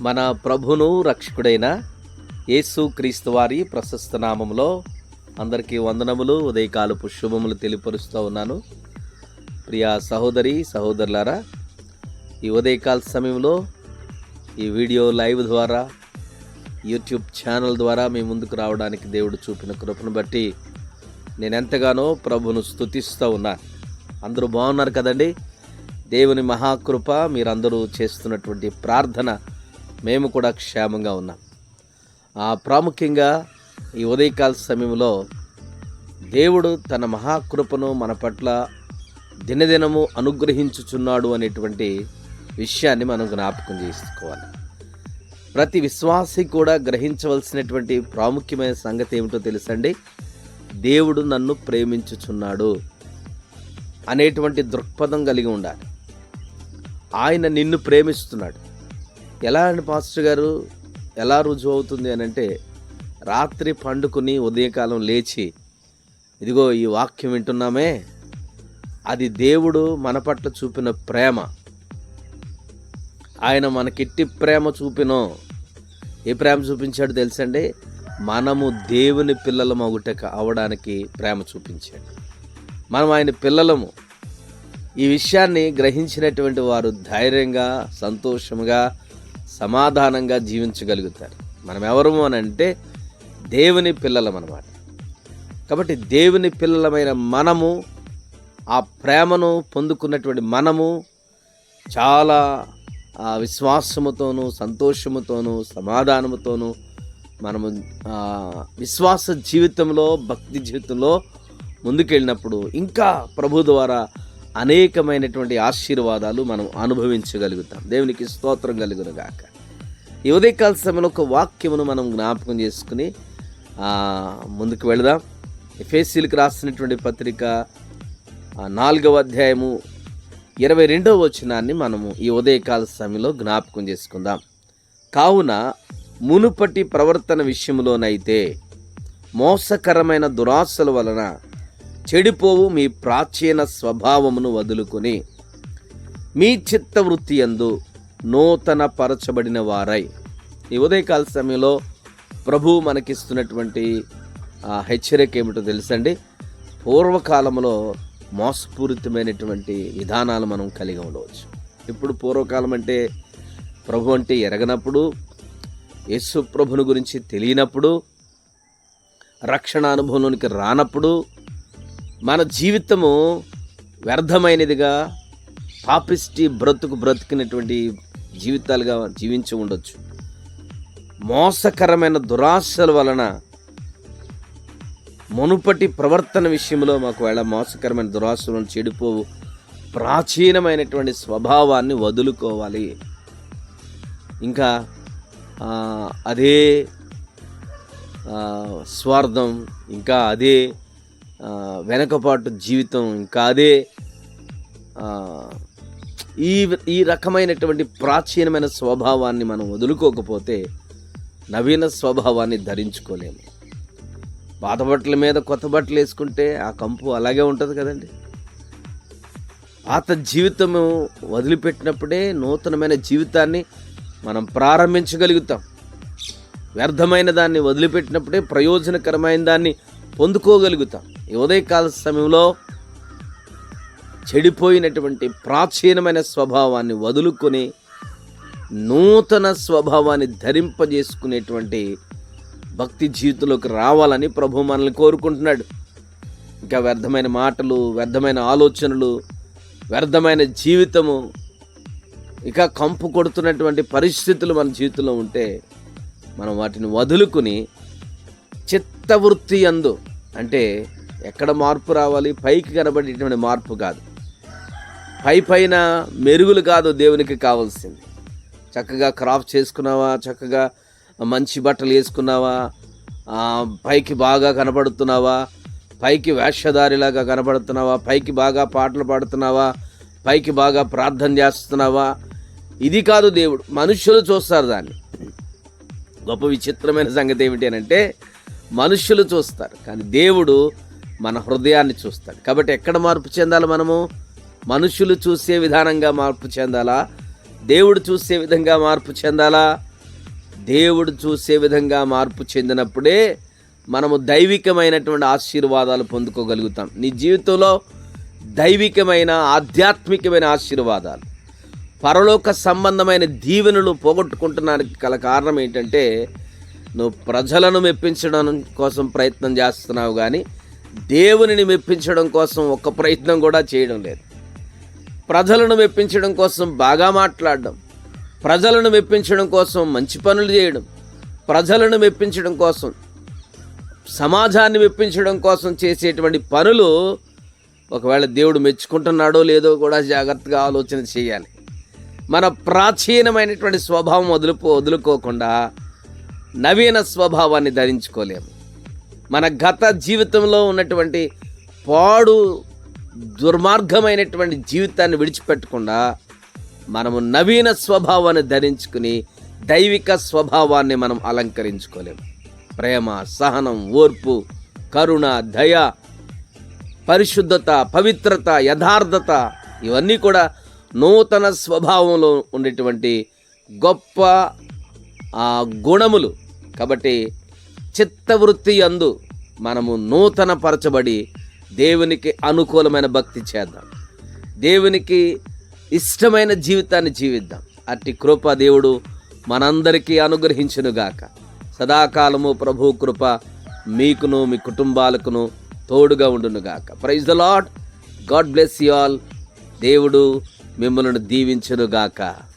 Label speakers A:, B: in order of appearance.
A: మన ప్రభును రక్షకుడైన యేసు క్రీస్తు వారి ప్రశస్త నామంలో అందరికీ వందనములు ఉదయకాలపు శుభములు తెలియపరుస్తూ ఉన్నాను. ప్రియా సహోదరి సహోదరులారా ఈ ఉదయకాల సమయంలో ఈ వీడియో లైవ్ ద్వారా యూట్యూబ్ ఛానల్ ద్వారా మీ ముందుకు రావడానికి దేవుడు చూపిన కృపను బట్టి నేను ఎంతగానో ప్రభును స్తుతిస్తూ ఉన్నాను అందరూ బాగున్నారు కదండి? దేవుని మహాకృప మీరందరూ చేస్తున్నటువంటి ప్రార్థన మేము కూడా క్షేమంగా ఉన్నాం. ఆ ప్రాముఖ్యంగా ఈ ఉదయకాల సమయంలో దేవుడు తన మహాకృపను మన పట్ల దినదినము అనుగ్రహించుచున్నాడు అనేటువంటి విషయాన్ని మనం జ్ఞాపకం చేసుకోవాలి. ప్రతి విశ్వాసి కూడా గ్రహించవలసినటువంటి ప్రాముఖ్యమైన సంగతి ఏమిటో తెలుసండి? దేవుడు నన్ను ప్రేమించుచున్నాడు అనేటువంటి దృక్పథం కలిగి ఉండాలి. ఆయన నిన్ను ప్రేమిస్తున్నాడు. ఎలా అండి పాస్టర్ గారు ఎలా రుజువు అవుతుంది అని అంటే రాత్రి పండుకుని ఉదయకాలం లేచి ఇదిగో ఈ వాక్యం వింటున్నామే అది దేవుడు మన పట్ల చూపిన ప్రేమ. ఆయన మనకిట్టి ప్రేమ చూపినో ఏ ప్రేమ చూపించాడు తెలుసండి? మనము దేవుని పిల్లలం ఒకట అవడానికి ప్రేమ చూపించాడు. మనం ఆయన పిల్లలము. ఈ విషయాన్ని గ్రహించినటువంటి వారు ధైర్యంగా సంతోషంగా సమాధానంగా జీవించగలుగుతారు. మనం ఎవరము అని అంటే దేవుని పిల్లలం అన్నమాట కాబట్టి దేవుని పిల్లలమైన మనము ఆ ప్రేమను పొందుకున్నటువంటి మనము చాలా ఆ, విశ్వాసముతోనూ సంతోషముతోనూ సమాధానముతోనూ మనము విశ్వాస జీవితంలో భక్తి జీవితంలో ముందుకెళ్ళినప్పుడు ఇంకా ప్రభు ద్వారా అనేకమైనటువంటి ఆశీర్వాదాలు మనం అనుభవించగలుగుతాం. దేవునికి స్తోత్రం కలుగును గాక ఈ ఉదయకాల సమయంలో ఒక వాక్యమును మనం జ్ఞాపకం చేసుకుని ముందుకు వెళదాం. ఎఫ్ఎస్సీలకు రాసినటువంటి పత్రిక నాలుగవ అధ్యాయము ఇరవై రెండవ వచనాన్ని మనము ఈ ఉదయకాల సమయంలో జ్ఞాపకం చేసుకుందాం. కావున మునుపటి ప్రవర్తన విషయంలోనైతే మోసకరమైన దురాశల వలన చెడిపోవు మీ ప్రాచీన స్వభావమును వదులుకొని మీ చిత్తవృత్తి యందు నూతన పరచబడిన వారై ఈ ఉదయకాల సమయంలో ప్రభు మనకిస్తున్నటువంటి ఆ, హెచ్చరిక ఏమిటో తెలుసండి? పూర్వకాలంలో మోసపూరితమైనటువంటి విధానాలు మనం కలిగి ఉండవచ్చు. ఇప్పుడు పూర్వకాలం అంటే ప్రభు అంటే ఎరగనప్పుడు యేసు ప్రభుని గురించి తెలియనప్పుడు రక్షణ అనుభవంలోనికి రానప్పుడు మన జీవితము వ్యర్థమైనదిగా పాపిష్టి బ్రతుకు బ్రతికినటువంటి జీవితాలుగా జీవించి ఉండొచ్చు. మోసకరమైన దురాశల వలన మునుపటి ప్రవర్తన విషయంలో మాకు వేళ మోసకరమైన దురాశలను చెడిపోవు ప్రాచీనమైనటువంటి స్వభావాన్ని వదులుకోవాలి. ఇంకా అదే స్వార్థం ఇంకా అదే వెనకపాటు జీవితం ఇంకా అదే ఈ ఈ రకమైనటువంటి ప్రాచీనమైన స్వభావాన్ని మనం వదులుకోకపోతే నవీన స్వభావాన్ని ధరించుకోలేము. పాత బట్టల మీద కొత్త బట్టలు వేసుకుంటే ఆ కంపు అలాగే ఉంటుంది కదండి. పాత జీవితము వదిలిపెట్టినప్పుడే నూతనమైన జీవితాన్ని మనం ప్రారంభించగలుగుతాం. వ్యర్థమైన దాన్ని వదిలిపెట్టినప్పుడే ప్రయోజనకరమైన దాన్ని పొందుకోగలుగుతాం. ఈ ఉదయకాల సమయంలో చెడిపోయినటువంటి ప్రాచీనమైన స్వభావాన్ని వదులుకొని నూతన స్వభావాన్ని ధరింపజేసుకునేటువంటి భక్తి జీవితంలోకి రావాలని ప్రభు మనల్ని కోరుకుంటున్నాడు. ఇంకా వ్యర్థమైన మాటలు వ్యర్థమైన ఆలోచనలు వ్యర్థమైన జీవితము ఇక కంపు కొడుతున్నటువంటి పరిస్థితులు మన జీవితంలో ఉంటే మనం వాటిని వదులుకుని చిత్తవృత్తి అందు అంటే ఎక్కడ మార్పు రావాలి? పైకి కనబడేటువంటి మార్పు కాదు. పై పైన మెరుగులు కాదు దేవునికి కావాల్సింది. చక్కగా క్రాప్ చేసుకున్నావా? చక్కగా మంచి బట్టలు వేసుకున్నావా? పైకి బాగా కనబడుతున్నావా? పైకి వేషధారిలాగా కనబడుతున్నావా? పైకి బాగా పాటలు పాడుతున్నావా? పైకి బాగా ప్రార్థన చేస్తున్నావా? ఇది కాదు దేవుడు. మనుషులు చూస్తారు దాన్ని. గొప్ప విచిత్రమైన సంగతి ఏమిటి అని అంటే మనుషులు చూస్తారు. కానీ దేవుడు మన హృదయాన్ని చూస్తాడు. కాబట్టి ఎక్కడ మార్పు చెందాలి మనము? మనుషులు చూసే విధానంగా మార్పు చెందాలా? దేవుడు చూసే విధంగా మార్పు చెందాలా? దేవుడు చూసే విధంగా మార్పు చెందినప్పుడే మనము దైవికమైనటువంటి ఆశీర్వాదాలు పొందుకోగలుగుతాం. నీ జీవితంలో దైవికమైన ఆధ్యాత్మికమైన ఆశీర్వాదాలు. పరలోక సంబంధమైన దీవెనలు పోగొట్టుకుంటున్నానికి గల కారణం ఏంటంటే నువ్వు ప్రజలను మెప్పించడం కోసం ప్రయత్నం చేస్తున్నావు కానీ దేవునిని మెప్పించడం కోసం ఒక్క ప్రయత్నం కూడా చేయడం లేదు. ప్రజలను మెప్పించడం కోసం బాగా మాట్లాడడం ప్రజలను మెప్పించడం కోసం మంచి పనులు చేయడం ప్రజలను మెప్పించడం కోసం సమాజాన్ని మెప్పించడం కోసం చేసేటువంటి పనులు ఒకవేళ దేవుడు మెచ్చుకుంటున్నాడో లేదో కూడా జాగ్రత్తగా ఆలోచన చేయాలి. మన ప్రాచీనమైనటువంటి స్వభావం వదులుపో వదులుకోకుండా నవీన స్వభావాన్ని ధరించుకోలేము. మన గత జీవితంలో ఉన్నటువంటి పాడు దుర్మార్గమైనటువంటి జీవితాన్ని విడిచిపెట్టకుండా మనము నవీన స్వభావాన్ని ధరించుకుని దైవిక స్వభావాన్ని మనం అలంకరించుకోలేము. ప్రేమ సహనం ఓర్పు కరుణ దయ పరిశుద్ధత పవిత్రత యథార్థత ఇవన్నీ కూడా నూతన స్వభావంలో ఉండేటువంటి గొప్ప ఆ, గుణములు. కాబట్టి చిత్తవృత్తి అందు మనము నూతన పరచబడి దేవునికి అనుకూలమైన భక్తి చేద్దాం. దేవునికి ఇష్టమైన జీవితాన్ని జీవిద్దాం. అట్టి కృప దేవుడు మనందరికీ అనుగ్రహించునుగాక. సదాకాలము ప్రభు కృప మీకును మీ కుటుంబాలకును తోడుగా ఉండునుగాక. Praise the lord God bless you all దేవుడు మిమ్మల్ని దీవించునుగాక.